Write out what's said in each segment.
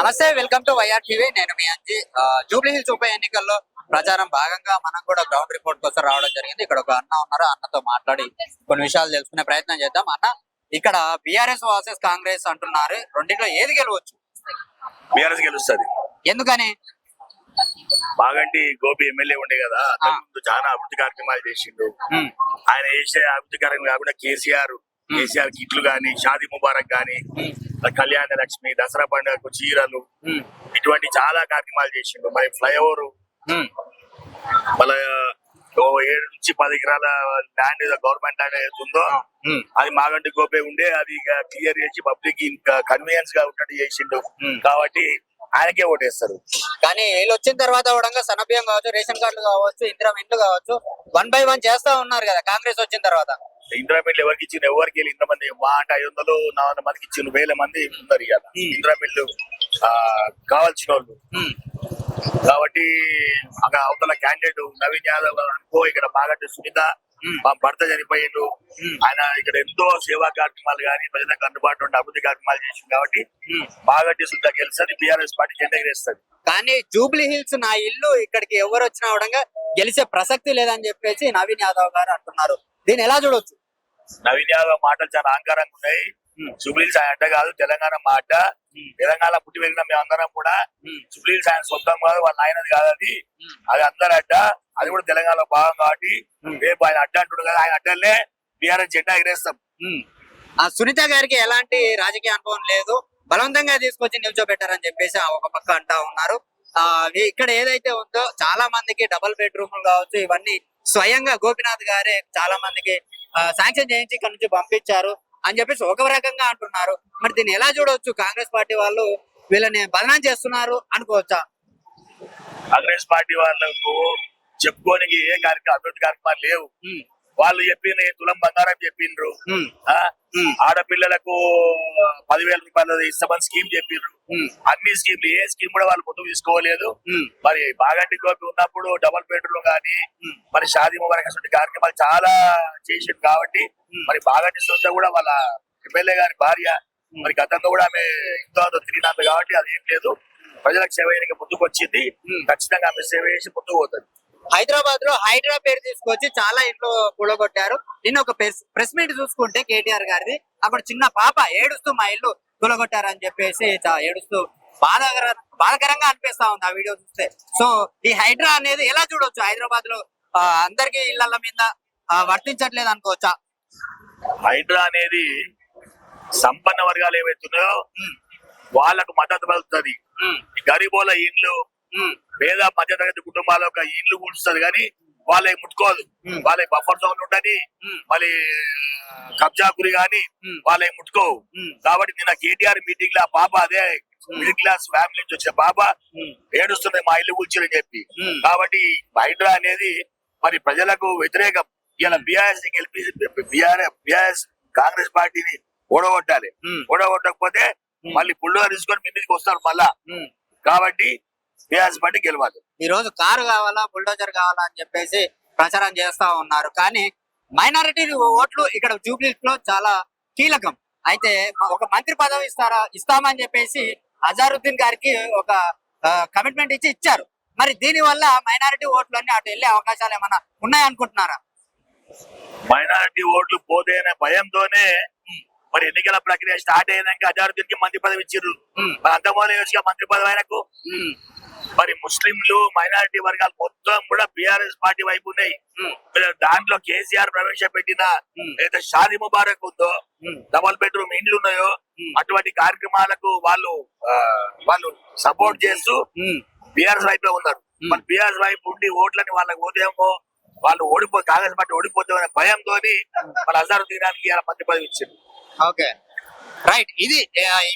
నమస్తే welcome to YR TV నేను మీ Anji. Jubilee hills ఉప ఎన్నికల్లో ప్రచారం భాగంగా మనం కూడా గ్రౌండ్ రిపోర్ట్ కోసం రావడం జరిగింది. ఇక్కడ ఒక అన్న ఉన్నారు. అన్నతో మాట్లాడి కొన్ని విషయాలు తెలుసుకునే ప్రయత్నం చేద్దాం. అన్న ఇక్కడ బీఆర్ఎస్ వర్సెస్ కాంగ్రెస్ అంటున్నారు. రెండింటిలో ఏది గెలవచ్చు? బీఆర్ఎస్ గెలుస్తుంది. ఎందుకని? బాగంటి గోపి ఎమ్మెల్యే ఉండే కదా ముందు చాలా అభివృద్ధి కార్యక్రమాలు చేసిండు. ఆయన చేసే అభివృద్ధి కార్యక్రమం కాకుండా కేసీఆర్ కేసీఆర్ కిట్లు గాని షాదీ ముబారక్ గాని కళ్యాణ లక్ష్మి దసరా పండుగకు చీరలు ఇటువంటి చాలా కార్యక్రమాలు చేసిండు. మరి ఫ్లైఓవర్ మళ్ళా ఏడు నుంచి పది ఎకరాల ల్యాండ్ గవర్నమెంట్ ల్యాండ్ ఏదైతే ఉందో అది మాగంటి గోపే ఉండే అది క్లియర్ చేసి పబ్లిక్ ఇంకా కన్వీనియన్స్గా ఉన్నట్టు చేసిండు. కాబట్టి ఆయనకే ఓటేస్తారు. కానీ వీళ్ళు వచ్చిన తర్వాత కూడా సన్నబియ్యం కావచ్చు రేషన్ కార్డులు కావచ్చు ఇందిరా ఇండ్లు కావచ్చు వన్ బై వన్ చేస్తా ఉన్నారు కదా కాంగ్రెస్ వచ్చిన తర్వాత. ఇందిరామిల్లు ఎవరికి ఇచ్చిన ఎవరికి వెళ్ళి ఇంతమంది మా అంటే ఐదు వందలు నాలుగు మందికి ఇచ్చిన వేల మంది ఉన్నారు Hmm. ఇందిరామిల్లు ఆ, కావాల్సిన వాళ్ళు కాబట్టి అక్కడ అవతల క్యాండిడేట్ నవీన్ యాదవ్ అనుకో ఇక్కడ బాగంటి సునీత. మా భర్త చనిపోయిండు. ఆయన ఇక్కడ ఎంతో సేవా కార్యక్రమాలు కానీ ప్రజలకు అందుబాటులో ఉండే అభివృద్ధి కార్యక్రమాలు చేసింది కాబట్టి. బాగంటి సునీత గెలిస్తుంది బీఆర్ఎస్ పార్టీ జెండా ఎగరేస్తుంది. కానీ జూబ్లీ హిల్స్ నా ఇల్లు ఇక్కడికి ఎవరు వచ్చినా కూడా గెలిచే ప్రసక్తి లేదని చెప్పేసి నవీన్ యాదవ్ గారు అంటున్నారు. దీన్ని ఎలా చూడొచ్చు? నవీన్ యాదవ్ మాటలు చాలా అహంకారంగా ఉన్నాయి. జూబ్లీస్ ఆయన అడ్డ కాదు తెలంగాణ మాట తెలంగాణ పుట్టి వెళ్ళిన మేమందరం కూడా జూబ్లీస్ ఆయన సొంతం కాదు వాళ్ళ ఆయనది కాదు అది. అది అందరు అడ్డ. అది కూడా తెలంగాణలో భాగం కాబట్టి. రేపు ఆయన అడ్డ అంటుడు కదా ఆయన అడ్డలే బీఆర్ఎస్ జెండా ఎగరేస్తాం. ఆ సునీత గారికి ఎలాంటి రాజకీయ అనుభవం లేదు. బలవంతంగా తీసుకొచ్చి నిల్చోబెట్టారని చెప్పేసి ఆ ఒక పక్క అంటా ఉన్నారు. ఇక్కడ ఏదైతే ఉందో చాలా మందికి డబుల్ బెడ్రూమ్లు కావచ్చు ఇవన్నీ స్వయంగా గోపినాథ్ గారే చాలా మందికి శాంక్షన్ చేయించి ఇక్కడ నుంచి పంపించారు అని చెప్పేసి ఒక రకంగా అంటున్నారు. మరి దీన్ని ఎలా చూడవచ్చు కాంగ్రెస్ పార్టీ వాళ్ళు వీళ్ళని బదనాం చేస్తున్నారు అనుకోవచ్చా? కాంగ్రెస్ పార్టీ వాళ్ళకు చెప్పుకోనికి ఏ కార్యక్రమం అభివృద్ధి కార్యక్రమాలు లేవు. వాళ్ళు చెప్పింది తులం బంగారం చెప్పిండ్రు. ఆడపిల్లలకు పదివేల రూపాయలు ఇస్తామని స్కీమ్ చెప్పిండ్రు ఉమ్, అన్ని స్కీమ్లు ఏ స్కీమ్ కూడా వాళ్ళు ముందుకు తీసుకోలేదు. మరి బాగంటి గోపి ఉన్నప్పుడు డబల్ బెడ్రూమ్ కానీ. మరి షాదీ ముబారక్ అటువంటి కార్యక్రమాలు చాలా చేసింది కాబట్టి. మరి బాగంటి సొంత కూడా వాళ్ళ ఎమ్మెల్యే గారి భార్య మరి గతంలో కూడా ఆమె ఇంతో అంతో తిరిగినంత కాబట్టి అది ఏం లేదు. ప్రజలకు సేవ చేయడానికి ముందుకు వచ్చింది. ఖచ్చితంగా ఆమె సేవ చేసి ముందుకు పోతుంది. హైదరాబాద్లో హైడ్రా పేరు తీసుకొచ్చి చాలా ఇంట్లో కూలగొట్టారు. నిన్న ఒక ప్రెస్ మీట్ చూసుకుంటే కేటీఆర్ గారిది. అక్కడ చిన్న పాప ఏడుస్తూ మా ఇల్లు కూలగొట్టారని చెప్పేసి ఏడుస్తూ బాధాకర బాధాకరంగా అనిపిస్తా ఉంది ఆ వీడియో చూస్తే. సో ఈ హైడ్రా అనేది ఎలా చూడొచ్చు? హైదరాబాద్లో అందరికీ ఇళ్ళ మీద వర్తించట్లేదు అనుకోవచ్చా? హైడ్రా అనేది సంపన్న వర్గాలు ఏవైతున్నాయో వాళ్ళకు మద్దతు పలుకుతుంది. ఉమ్, గరీబోల ఇండ్లు పేద మధ్యతరగతి కుటుంబాల యొక్క ఇండ్లు కూడుస్తుంది కానీ వాళ్ళకి ముట్టుకోదు. వాళ్ళకి బఫర్ జోన్ ఉండని మళ్ళీ కబ్జా గురి ఉమ్, వాళ్ళకి ముట్టుకోవు. కాబట్టి నిన్న కేటీఆర్ మీటింగ్లో పాప అదే మిడిల్ క్లాస్ ఫ్యామిలీ నుంచి వచ్చిన పాప ఏడుస్తుంది మా ఇల్లు కూర్చొని చెప్పి. కాబట్టి హైడ్రా అనేది మరి ప్రజలకు వ్యతిరేకం. ఇలా బీఆర్ఎస్ గెలిపి బీఆర్ఎస్ బీఆర్ఎస్ కాంగ్రెస్ పార్టీని ఓడగొట్టాలి. ఓడగొట్టకపోతే. మళ్ళీ పుల్లుగా తీసుకొని మీ మీదకి వస్తారు మళ్ళా. కాబట్టి బీఆర్ఎస్ పార్టీ గెలవాలి. ఈ రోజు కారు కావాలా బుల్డోజర్ కావాలా అని చెప్పేసి ప్రచారం చేస్తా ఉన్నారు. కానీ మైనారిటీ ఓట్లు ఇక్కడ జూబ్లీస్లో చాలా కీలకం. అయితే ఒక మంత్రి పదవి ఇస్తారా ఇస్తామని చెప్పేసి అజారుద్దీన్ గారికి ఒక కమిట్మెంట్ ఇచ్చి ఇచ్చారు. మరి దీని వల్ల మైనారిటీ ఓట్లు అన్ని అటు వెళ్ళే అవకాశాలు ఏమైనా ఉన్నాయనుకుంటున్నారా? మైనారిటీ ఓట్లు పోతే అనే భయంతోనే మరి ఎన్నికల ప్రక్రియ స్టార్ట్ అయినాక అజారుద్దీన్కి మంత్రి పదవి ఇచ్చారు అంతమూల మంత్రి పదవి ఆయనకు? మరి ముస్లింలు మైనారిటీ వర్గాలు మొత్తం కూడా బీఆర్ఎస్ పార్టీ వైపు ఉన్నాయి. దాంట్లో కేసీఆర్ ప్రవేశపెట్టిన ఏదైతే షాదీ ముబారక్ ఉందో డబల్ బెడ్రూమ్ ఇండ్లు ఉన్నాయో అటువంటి కార్యక్రమాలకు వాళ్ళు వాళ్ళు సపోర్ట్ చేస్తూ బీఆర్ఎస్ వైపే ఉన్నారు. మరి బీఆర్ఎస్ వైపు ఉండి ఓట్లని వాళ్ళకి పోతేమో వాళ్ళు ఓడిపో కాంగ్రెస్ పార్టీ ఓడిపోతామనే భయంతో మన అజారు తీయడానికి ఇలా మంత్రి పదవి ఇచ్చింది ఓకే. రైట్. ఇది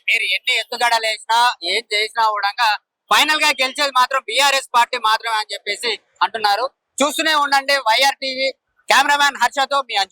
మీరు ఎన్ని ఎత్తుగడలు వేసినా ఏం చేసినా కూడా ఫైనల్గా గెలిచేది మాత్రం బీఆర్ఎస్ పార్టీ మాత్రమే అని చెప్పేసి అంటున్నారు. చూస్తూనే ఉండండి వైఆర్ టీవీ కెమెరామ్యాన్ హర్షతో మీ